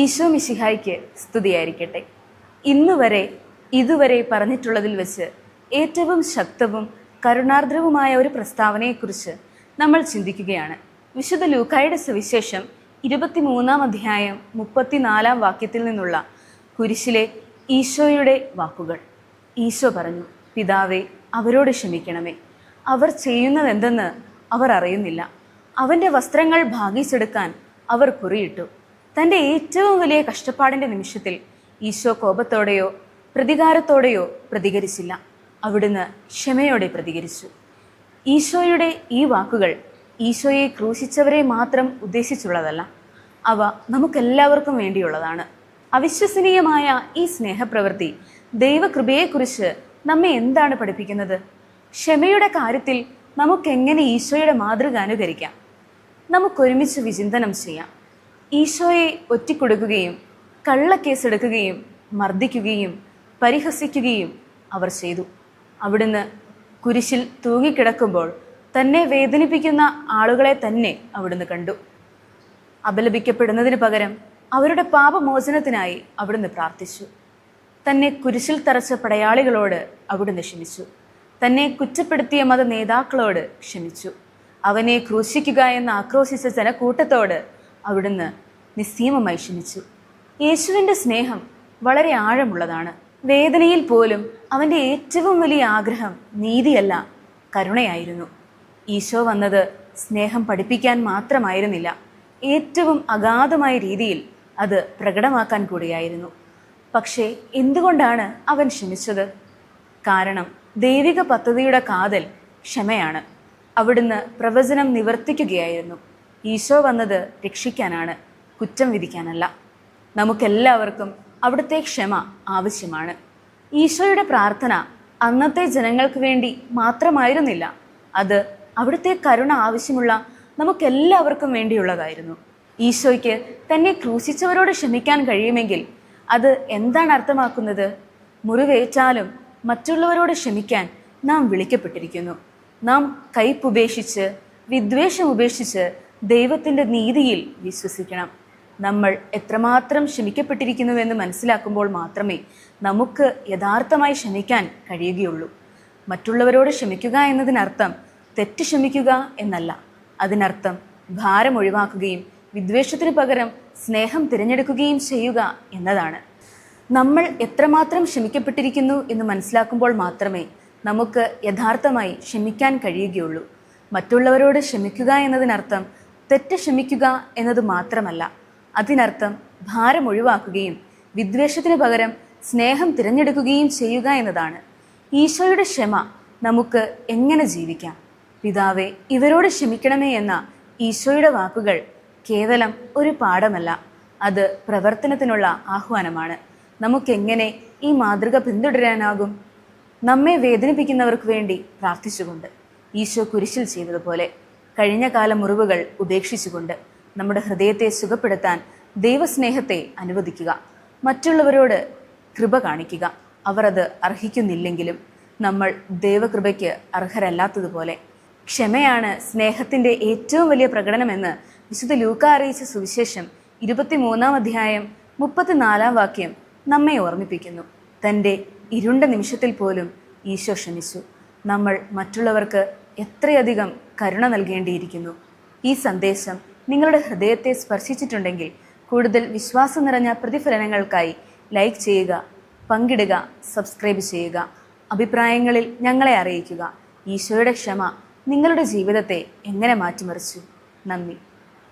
ഈശോ മിശിഹായ്ക്ക് സ്തുതിയായിരിക്കട്ടെ. ഇന്ന് വരെ ഇതുവരെ പറഞ്ഞിട്ടുള്ളതിൽ വെച്ച് ഏറ്റവും ശക്തവും കരുണാർദ്രവുമായ ഒരു പ്രസ്താവനയെക്കുറിച്ച് നമ്മൾ ചിന്തിക്കുകയാണ്. വിശുദ്ധ ലൂക്കായുടെ സുവിശേഷം ഇരുപത്തിമൂന്നാം അധ്യായം മുപ്പത്തിനാലാം വാക്യത്തിൽ നിന്നുള്ള കുരിശിലെ ഈശോയുടെ വാക്കുകൾ. ഈശോ പറഞ്ഞു പിതാവേ അവരോട് ക്ഷമിക്കണമേ. അവർ ചെയ്യുന്നതെന്തെന്ന് അവർ അറിയുന്നില്ല. അവന്റെ വസ്ത്രങ്ങൾ ഭാഗിച്ചെടുക്കാൻ അവർ കുറിയിട്ടു. തന്റെ ഏറ്റവും വലിയ കഷ്ടപ്പാടിന്റെ നിമിഷത്തിൽ ഈശോ കോപത്തോടെയോ പ്രതികാരത്തോടെയോ പ്രതികരിച്ചില്ല. അവിടുന്ന് ക്ഷമയോടെ പ്രതികരിച്ചു. ഈശോയുടെ ഈ വാക്കുകൾ ഈശോയെ ക്രൂശിച്ചവരെ മാത്രം ഉദ്ദേശിച്ചുള്ളതല്ല അവ നമുക്കെല്ലാവർക്കും വേണ്ടിയുള്ളതാണ്. അവിശ്വസനീയമായ ഈ സ്നേഹപ്രവൃത്തി ദൈവകൃപയെക്കുറിച്ച് നമ്മെ എന്താണ് പഠിപ്പിക്കുന്നത്? ക്ഷമയുടെ കാര്യത്തിൽ നമുക്കെങ്ങനെ ഈശോയുടെ മാതൃക അനുകരിക്കാം? നമുക്കൊരുമിച്ച് വിചിന്തനം ചെയ്യാം. ഈശോയെ ഒറ്റിക്കൊടുക്കുകയും കള്ളക്കേസെടുക്കുകയും മർദ്ദിക്കുകയും പരിഹസിക്കുകയും അവർ ചെയ്തു. അവിടുന്ന് കുരിശിൽ തൂങ്ങിക്കിടക്കുമ്പോൾ തന്നെ വേദനിപ്പിക്കുന്ന ആളുകളെ തന്നെ അവിടുന്ന് കണ്ടു. അപലപിക്കപ്പെടുന്നതിന് പകരം അവരുടെ പാപമോചനത്തിനായി അവിടുന്ന് പ്രാർത്ഥിച്ചു. തന്നെ കുരിശിൽ തറച്ച പടയാളികളോട് അവിടുന്ന് ക്ഷമിച്ചു. തന്നെ കുറ്റപ്പെടുത്തിയ മത നേതാക്കളോട് ക്ഷമിച്ചു. അവനെ ക്രൂശിക്കുക എന്ന് ആക്രോശിച്ച ജനക്കൂട്ടത്തോട് അവിടുന്ന് നിസ്സീമമായി ക്ഷണിച്ചു. യേശുവിന്റെ സ്നേഹം വളരെ ആഴമുള്ളതാണ്. വേദനയിൽ പോലും അവന്റെ ഏറ്റവും വലിയ ആഗ്രഹം നീതിയല്ല കരുണയായിരുന്നു. ഈശോ വന്നത് സ്നേഹം പഠിപ്പിക്കാൻ മാത്രമായിരുന്നില്ല ഏറ്റവും അഗാധമായ രീതിയിൽ അത് പ്രകടമാക്കാൻ കൂടിയായിരുന്നു. പക്ഷേ എന്തുകൊണ്ടാണ് അവൻ ക്ഷമിച്ചത് കാരണം ദൈവിക പദ്ധതിയുടെ കാതൽ ക്ഷമയാണ്. അവിടുന്ന് പ്രവചനം നിവർത്തിക്കുകയായിരുന്നു. ഈശോ വന്നത് രക്ഷിക്കാനാണ് കുറ്റം വിധിക്കാനല്ല. നമുക്കെല്ലാവർക്കും അവിടുത്തെ ക്ഷമ ആവശ്യമാണ്. ഈശോയുടെ പ്രാർത്ഥന അന്നത്തെ ജനങ്ങൾക്ക് വേണ്ടി മാത്രമായിരുന്നില്ല. അത് അവിടുത്തെ കരുണ ആവശ്യമുള്ള നമുക്കെല്ലാവർക്കും വേണ്ടിയുള്ളതായിരുന്നു. ഈശോയ്ക്ക് തന്നെ ക്രൂശിച്ചവരോട് ക്ഷമിക്കാൻ കഴിയുമെങ്കിൽ അത് എന്താണ് അർത്ഥമാക്കുന്നത്? മുറിവേറ്റാലും മറ്റുള്ളവരോട് ക്ഷമിക്കാൻ നാം വിളിക്കപ്പെട്ടിരിക്കുന്നു. നാം കയ്പുപേക്ഷിച്ച് വിദ്വേഷം ഉപേക്ഷിച്ച് ദൈവത്തിന്റെ നീതിയിൽ വിശ്വസിക്കണം. നമ്മൾ എത്രമാത്രം ക്ഷമിക്കപ്പെട്ടിരിക്കുന്നുവെന്ന് മനസ്സിലാക്കുമ്പോൾ മാത്രമേ നമുക്ക് യഥാർത്ഥമായി ക്ഷമിക്കാൻ കഴിയുകയുള്ളൂ. മറ്റുള്ളവരോട് ക്ഷമിക്കുക എന്നതിനർത്ഥം തെറ്റ് ക്ഷമിക്കുക എന്നല്ല. അതിനർത്ഥം ഭാരം ഒഴിവാക്കുകയും വിദ്വേഷത്തിന് പകരം സ്നേഹം തിരഞ്ഞെടുക്കുകയും ചെയ്യുക എന്നതാണ്. നമ്മൾ എത്രമാത്രം ക്ഷമിക്കപ്പെട്ടിരിക്കുന്നു എന്ന് മനസ്സിലാക്കുമ്പോൾ മാത്രമേ നമുക്ക് യഥാർത്ഥമായി ക്ഷമിക്കാൻ കഴിയുകയുള്ളൂ. മറ്റുള്ളവരോട് ക്ഷമിക്കുക എന്നതിനർത്ഥം തെറ്റ് ക്ഷമിക്കുക എന്നത് മാത്രമല്ല അതിനർത്ഥം ഭാരം ഒഴിവാക്കുകയും വിദ്വേഷത്തിന് പകരം സ്നേഹം തിരഞ്ഞെടുക്കുകയും ചെയ്യുക എന്നതാണ്. ഈശോയുടെ ക്ഷമ നമുക്ക് എങ്ങനെ ജീവിക്കാം? പിതാവെ ഇവരോട് ക്ഷമിക്കണമേ എന്ന ഈശോയുടെ വാക്കുകൾ കേവലം ഒരു പാഠമല്ല അത് പ്രവർത്തനത്തിനുള്ള ആഹ്വാനമാണ്. നമുക്കെങ്ങനെ ഈ മാതൃക പിന്തുടരാനാകും? നമ്മെ വേദനിപ്പിക്കുന്നവർക്ക് വേണ്ടി പ്രാർത്ഥിച്ചുകൊണ്ട് ഈശോ കുരിശിൽ ചെയ്തതുപോലെ. കഴിഞ്ഞ കാല മുറിവുകൾ ഉപേക്ഷിച്ചുകൊണ്ട് നമ്മുടെ ഹൃദയത്തെ സുഖപ്പെടുത്താൻ ദൈവസ്നേഹത്തെ അനുവദിക്കുക. മറ്റുള്ളവരോട് കൃപ കാണിക്കുക. അവർ അത് അർഹിക്കുന്നില്ലെങ്കിലും നമ്മൾ ദൈവകൃപയ്ക്ക് അർഹരല്ലാത്തതുപോലെ ക്ഷമയാണ് സ്നേഹത്തിന്റെ ഏറ്റവും വലിയ പ്രകടനമെന്ന് വിശുദ്ധ ലൂക്ക അറിയിച്ച സുവിശേഷം ഇരുപത്തിമൂന്നാം അധ്യായം മുപ്പത്തിനാലാം വാക്യം നമ്മെ ഓർമ്മിപ്പിക്കുന്നു. തന്റെ ഇരുണ്ട നിമിഷത്തിൽ പോലും ഈശോ ക്ഷമിച്ചു നമ്മൾ മറ്റുള്ളവർക്ക് എത്രയധികം കരുണ നൽകേണ്ടിയിരിക്കുന്നു. ഈ സന്ദേശം നിങ്ങളുടെ ഹൃദയത്തെ സ്പർശിച്ചിട്ടുണ്ടെങ്കിൽ കൂടുതൽ വിശ്വാസം നിറഞ്ഞ പ്രതിഫലനങ്ങൾക്കായി ലൈക്ക് ചെയ്യുക പങ്കിടുക സബ്സ്ക്രൈബ് ചെയ്യുക. അഭിപ്രായങ്ങളിൽ ഞങ്ങളെ അറിയിക്കുക. ഈശോയുടെ ക്ഷമ നിങ്ങളുടെ ജീവിതത്തെ എങ്ങനെ മാറ്റിമറിച്ചു? നന്ദി.